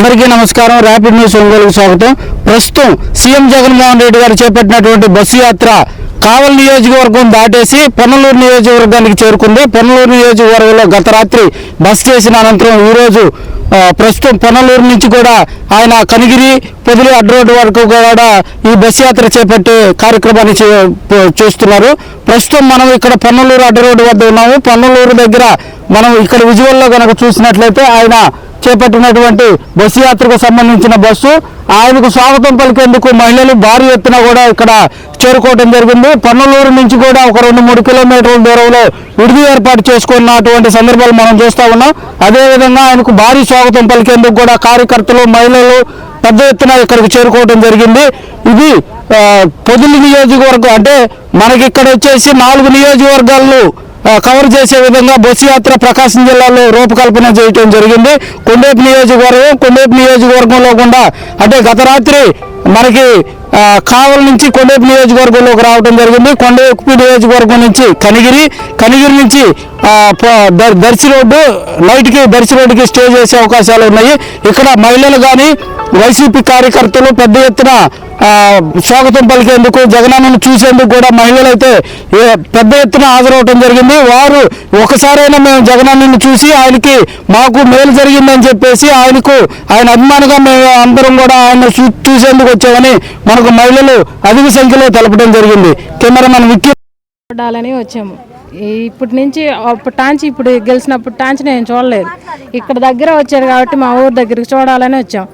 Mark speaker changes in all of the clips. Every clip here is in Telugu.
Speaker 1: అందరికీ నమస్కారం. ర్యాపిడ్ న్యూస్ ఒంగోలుకు స్వాగతం. ప్రస్తుతం సీఎం జగన్మోహన్ రెడ్డి గారు చేపట్టినటువంటి బస్సు యాత్ర కావల్ నియోజకవర్గం దాటేసి పొన్నలూరు నియోజకవర్గానికి చేరుకుంది. పొన్నలూరు నియోజకవర్గంలో గత రాత్రి బస్ చేసిన అనంతరం ఈరోజు ప్రస్తుతం పొన్నలూరు నుంచి కూడా ఆయన కనిగిరి పొదిలి అడ్డ రోడ్డు వరకు కూడా ఈ బస్ యాత్ర చేపట్టే కార్యక్రమాన్ని చే- చూస్తున్నారు. ప్రస్తుతం మనం ఇక్కడ పొన్నలూరు అడ్డ రోడ్డు వద్ద ఉన్నాము. పొన్నలూరు దగ్గర మనం ఇక్కడ విజువల్లో కనుక చూసినట్లయితే ఆయన చేపట్టినటువంటి బస్సు యాత్రకు సంబంధించిన బస్సు. ఆయనకు స్వాగతం పలికేందుకు మహిళలు భారీ ఎత్తున కూడా ఇక్కడ చేరుకోవడం జరిగింది. పన్నలూరు నుంచి కూడా ఒక రెండు మూడు కిలోమీటర్ల దూరంలో విడిది ఏర్పాటు చేసుకున్నటువంటి సందర్భాలు మనం చూస్తా ఉన్నాం. అదేవిధంగా ఆయనకు భారీ స్వాగతం పలికేందుకు కూడా కార్యకర్తలు మహిళలు పెద్ద ఎత్తున ఇక్కడికి చేరుకోవడం జరిగింది. ఇది పొదులు నియోజకవర్గం అంటే మనకి ఇక్కడ వచ్చేసి నాలుగు నియోజకవర్గాలు కవర్ చేసే విధంగా బస్సు యాత్ర ప్రకాశం జిల్లాలో రూపకల్పన చేయటం జరిగింది. కొండేపు నియోజకవర్గం కొండేపు నియోజకవర్గంలో కూడా అంటే గత రాత్రి మనకి ఆ, కావలి నుంచి కొండేపు నియోజకవర్గంలోకి రావడం జరిగింది. కొండేపు నియోజకవర్గం నుంచి కనిగిరి కనిగిరి నుంచి దర్శి రోడ్డు నైట్కి దర్శి రోడ్డుకి స్టే చేసే అవకాశాలు ఉన్నాయి. ఇక్కడ మహిళలు కానీ వైసీపీ కార్యకర్తలు పెద్ద ఎత్తున స్వాగతం పలికేందుకు జగనన్నను చూసేందుకు కూడా మహిళలు అయితే పెద్ద ఎత్తున హాజరవటం జరిగింది. వారు ఒకసారైనా మేము జగనన్నను చూసి ఆయనకి మాకు మేలు జరిగిందని చెప్పేసి ఆయనకు ఆయన అభిమానిగా మేము అందరం కూడా ఆయన చూసేందుకు వచ్చామని మనకు మహిళలు అధిక సంఖ్యలో తెలపడం జరిగింది. కెమెరామెన్ విక్కీ
Speaker 2: చూడాలని వచ్చాము. ఇప్పటి నుంచి అప్పుడు టాంచి ఇప్పుడు గెలిచినప్పుడు టాంచి నేను చూడలేదు. ఇక్కడ దగ్గర వచ్చారు కాబట్టి మా ఊరు దగ్గరికి చూడాలని వచ్చాం.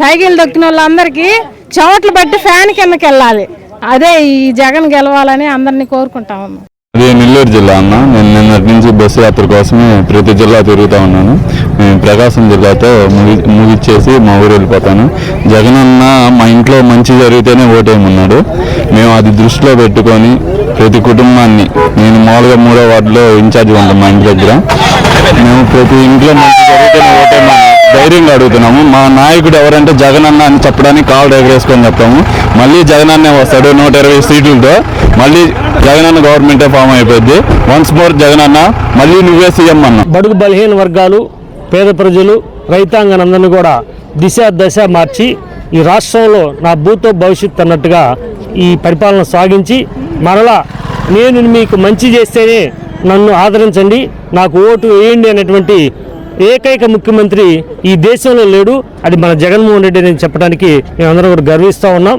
Speaker 2: సైకిల్ దొక్కిన వాళ్ళందరికీ చెమట్లు బట్టి ఫ్యాన్ కిందకి వెళ్ళాలి. అదే ఈ జగన్ గెలవాలని అందరినీ కోరుకుంటాము
Speaker 3: అది నెల్లూరు జిల్లా అన్న. నేను నిన్నటి నుంచి బస్సు యాత్ర కోసమే ప్రతి జిల్లా తిరుగుతూ ఉన్నాను. నేను ప్రకాశం జిల్లాతో ముగి ముగిచ్చేసి మా ఊరు వెళ్ళిపోతాను. జగన్ అన్న మా ఇంట్లో మంచి జరిగితేనే ఓటేయమన్నాడు. మేము అది దృష్టిలో పెట్టుకొని ప్రతి కుటుంబాన్ని నేను మామూలుగా మూడో వార్డులో ఇన్ఛార్జ్ ఉంటాం మా ఇంటి దగ్గర. మేము ప్రతి ఇంట్లో మంచి జరిగితేనే ఓటేయమని ధైర్యంగా అడుగుతున్నాము. మా నాయకుడు ఎవరంటే జగన్ అన్న అని చెప్పడానికి కాళ్ళు ఎగరేసుకొని చెప్తాము. మళ్ళీ జగన్ అన్నే వస్తాడు నూట ఇరవై సీట్లతో. మళ్ళీ జగన్ అన్న గవర్నమెంటే ఫామ్ అయిపోయింది వన్స్ మోర్ జగన్ అన్న మళ్ళీ నువ్వే సీఎం అన్న
Speaker 4: బడుగు బలహీన వర్గాలు పేద ప్రజలు రైతాంగనందరినీ కూడా దిశ దశ మార్చి ఈ రాష్ట్రంలో నా భూతో భవిష్యత్ అన్నట్టుగా ఈ పరిపాలన సాగించి మరలా నేను మీకు మంచి చేస్తేనే నన్ను ఆదరించండి. నాకు ఓటు వేయండి అనేటువంటి ఏకైక ముఖ్యమంత్రి ఈ దేశంలో లేడు. అది మన జగన్మోహన్ రెడ్డి అని చెప్పడానికి మేమందరం కూడా గర్విస్తూ ఉన్నాం.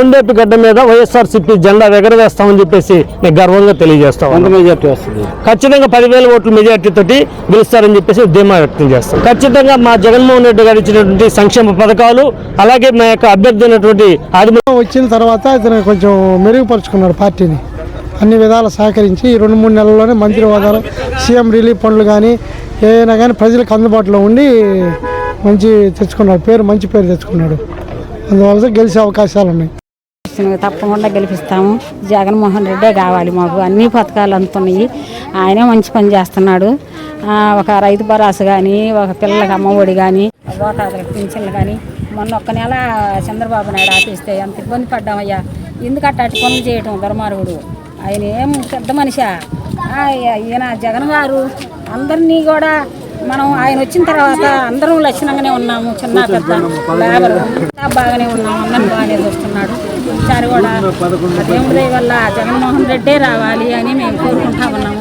Speaker 4: కొండేపు గడ్డ మీద వైఎస్ఆర్సీపీ జెండా ఎగరవేస్తామని చెప్పేసి నేను గర్వంగా తెలియజేస్తా ఉన్నాను.
Speaker 1: మెజార్టీ వస్తుంది.
Speaker 4: ఖచ్చితంగా పదివేల ఓట్ల మెజార్టీ తోటి గెలుస్తారని చెప్పేసి ధీమా వ్యక్తం చేస్తాం. ఖచ్చితంగా మా జగన్మోహన్ రెడ్డి గారు ఇచ్చినటువంటి సంక్షేమ పథకాలు అలాగే మా యొక్క అభ్యర్థి అయినటువంటి ఆదిమ
Speaker 5: వచ్చిన తర్వాత ఇతను కొంచెం మెరుగుపరుచుకున్నాడు పార్టీని. అన్ని విధాలు సహకరించి ఈ రెండు మూడు నెలల్లోనే మంత్రి హోదాలో సీఎం రిలీఫ్ ఫండ్లు కానీ ఏదైనా కానీ ప్రజలకు అందుబాటులో ఉండి మంచి తెచ్చుకున్నాడు. పేరు మంచి పేరు తెచ్చుకున్నాడు. అందువల్ల గెలిచే అవకాశాలు ఉన్నాయి.
Speaker 6: గెలిపిస్తున్నాం, తప్పకుండా గెలిపిస్తాము. జగన్మోహన్ రెడ్డే కావాలి మాకు. అన్ని పథకాలు అందుతున్నాయి. ఆయనే మంచి పని చేస్తున్నాడు. ఒక రైతు భరోసా కానీ ఒక పిల్లలకి అమ్మఒడి కానీ ఓటాదులకు పింఛన్లు కానీ మొన్న ఒక్క నెల చంద్రబాబు నాయుడు ఆపిస్తే ఎంత ఇబ్బంది పడ్డామయ్యా. ఎందుకంటే అటు పనులు చేయటం దుర్మార్గుడు ఆయన ఏం పెద్ద మనిషా? ఈయన జగన్ గారు అందరినీ కూడా మనం ఆయన వచ్చిన తర్వాత అందరం లక్షణంగానే ఉన్నాము చిన్న పెద్ద లేబర్. బాగానే ఉన్నాము అందరం బాగానే చూస్తున్నాడు. ఈసారి కూడా దేవుడి వల్ల జగన్మోహన్ రెడ్డే రావాలి అని మేము కోరుకుంటా ఉన్నాము.